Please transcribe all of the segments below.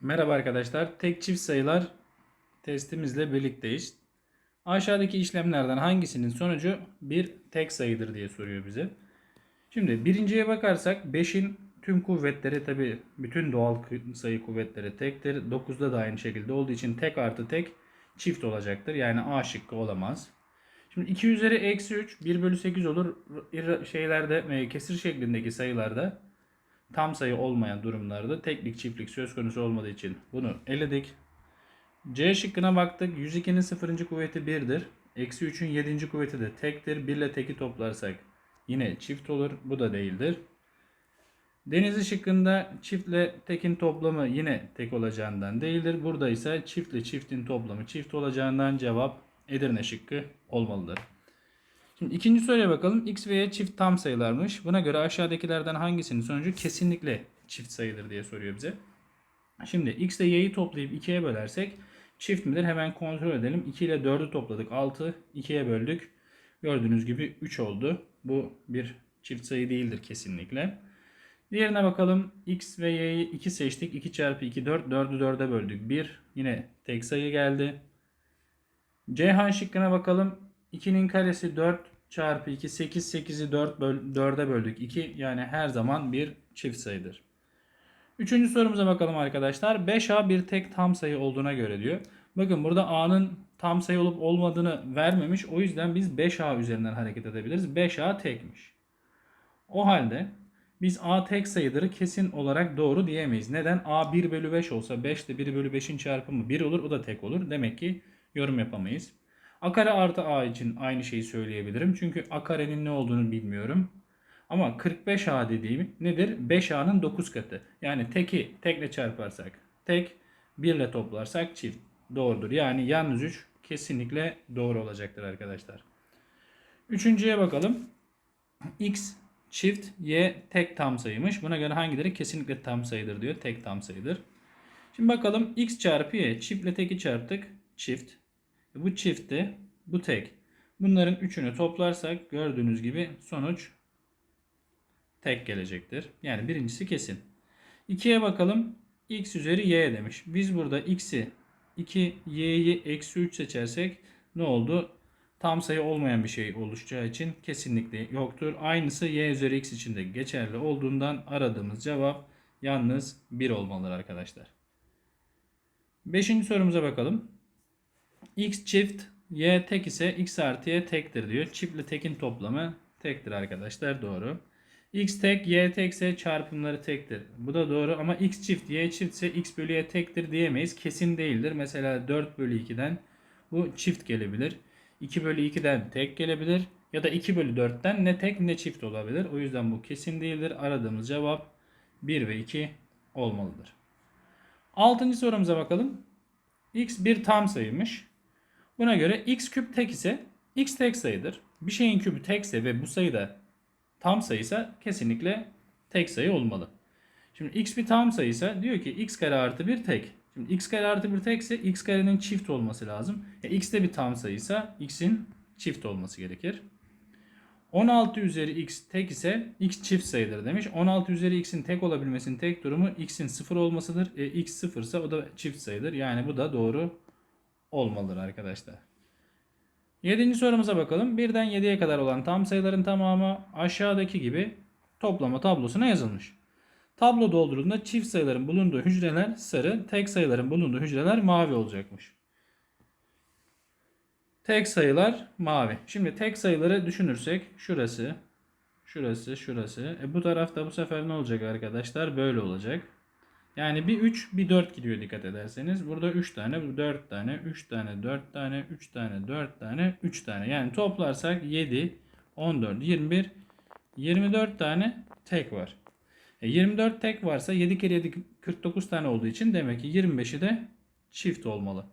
Merhaba arkadaşlar. Tek çift sayılar testimizle birlikteyiz. Aşağıdaki işlemlerden hangisinin sonucu bir tek sayıdır diye soruyor bize. Şimdi birinciye bakarsak 5'in tüm kuvvetleri tabi bütün doğal sayı kuvvetleri tektir. 9'da da aynı şekilde olduğu için tek artı tek çift olacaktır. Yani A şıkkı olamaz. Şimdi 2 üzeri eksi 3 1 bölü 8 olur. Şeylerde e, kesir şeklindeki sayılarda tam sayı olmayan durumlarda teklik çiftlik söz konusu olmadığı için bunu eledik. C şıkkına baktık. 102'nin 0. kuvveti 1'dir. Eksi 3'ün 7. kuvveti de tektir. 1 ile teki toplarsak yine çift olur. Bu da değildir. Denizli şıkkında çiftle tekin toplamı yine tek olacağından değildir. Burada ise çiftle çiftin toplamı çift olacağından cevap Edirne şıkkı olmalıdır. Şimdi ikinci soruya bakalım. X ve Y çift tam sayılarmış. Buna göre aşağıdakilerden hangisinin sonucu kesinlikle çift sayıdır diye soruyor bize. Şimdi X ile Y'yi toplayıp 2'ye bölersek çift midir? Hemen kontrol edelim. 2 ile 4'ü topladık. 6. 2'ye böldük. Gördüğünüz gibi 3 oldu. Bu bir çift sayı değildir kesinlikle. Diğerine bakalım. X ve Y'yi 2 seçtik. 2 çarpı 2 4. 4'ü 4'e böldük. 1. Yine tek sayı geldi. Ceyhan şıkkına bakalım. 2'nin karesi 4 çarpı 2 8 8'i 4 böl 4'e böldük 2 yani her zaman bir çift sayıdır. Üçüncü sorumuza bakalım arkadaşlar. 5A bir tek tam sayı olduğuna göre diyor. Bakın burada A'nın tam sayı olup olmadığını vermemiş. O yüzden biz 5A üzerinden hareket edebiliriz. 5A tekmiş. O halde biz A tek sayıdır kesin olarak doğru diyemeyiz. Neden? A 1 bölü 5 olsa 5 de 1 bölü 5'in çarpımı 1 olur. O da tek olur. Demek ki yorum yapamayız. A kare artı A için aynı şeyi söyleyebilirim. Çünkü A karenin ne olduğunu bilmiyorum. Ama 45A dediğim nedir? 5A'nın 9 katı. Yani teki tekle çarparsak tek, 1 ile toplarsak çift. Doğrudur. Yani yalnız 3 kesinlikle doğru olacaktır arkadaşlar. Üçüncüye bakalım. X çift, Y tek tam sayıymış. Buna göre hangileri kesinlikle tam sayıdır diyor. Tek tam sayıdır. Şimdi bakalım X çarpı Y. Çiftle teki çarptık. Çift. Bu çiftti. Bu tek. Bunların üçünü toplarsak gördüğünüz gibi sonuç tek gelecektir. Yani birincisi kesin. 2'ye bakalım. X üzeri y demiş. Biz burada x'i 2 y'yi eksi 3 seçersek ne oldu? Tam sayı olmayan bir şey oluşacağı için kesinlikle yoktur. Aynısı y üzeri x için de geçerli olduğundan aradığımız cevap yalnız 1 olmalıdır arkadaşlar. Beşinci sorumuza bakalım. X çift, Y tek ise X artı Y tektir diyor. Çiftle tekin toplamı tektir arkadaşlar. Doğru. X tek, Y tekse çarpımları tektir. Bu da doğru ama X çift, Y çift ise X bölü Y tektir diyemeyiz. Kesin değildir. Mesela 4 bölü 2'den bu çift gelebilir. 2 bölü 2'den tek gelebilir. Ya da 2 bölü 4'ten ne tek ne çift olabilir. O yüzden bu kesin değildir. Aradığımız cevap 1 ve 2 olmalıdır. Altıncı sorumuza bakalım. X bir tam sayıymış. Buna göre x küp tek ise x tek sayıdır. Bir şeyin küpü tekse ve bu sayı da tam sayıysa kesinlikle tek sayı olmalı. Şimdi x bir tam sayıysa diyor ki x kare artı bir tek. Şimdi x kare artı bir tekse x karenin çift olması lazım. E, x de bir tam sayıysa x'in çift olması gerekir. 16 üzeri x tek ise x çift sayıdır demiş. 16 üzeri x'in tek olabilmesinin tek durumu x'in sıfır olmasıdır. E, x sıfırsa o da çift sayıdır. Yani bu da doğru olmalıdır arkadaşlar. Yedinci sorumuza bakalım. Birden 7'ye kadar olan tam sayıların tamamı aşağıdaki gibi toplama tablosuna yazılmış. Tablo doldurulduğunda çift sayıların bulunduğu hücreler sarı, tek sayıların bulunduğu hücreler mavi olacakmış. Tek sayılar mavi. Şimdi tek sayıları düşünürsek şurası, şurası, şurası. E bu tarafta bu sefer ne olacak arkadaşlar? Böyle olacak. Yani bir 3 bir 4 gidiyor dikkat ederseniz. Burada 3 tane, bu 4 tane, 3 tane, 4 tane, 3 tane, 4 tane, 3 tane. Yani toplarsak 7, 14, 21, 24 tane tek var. E 24 tek varsa 7 kere 7 49 tane olduğu için demek ki 25'i de çift olmalı.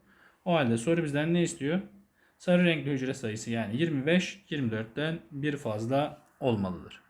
O halde soru bizden ne istiyor? Sarı renkli hücre sayısı yani 25 24'ten bir fazla olmalıdır.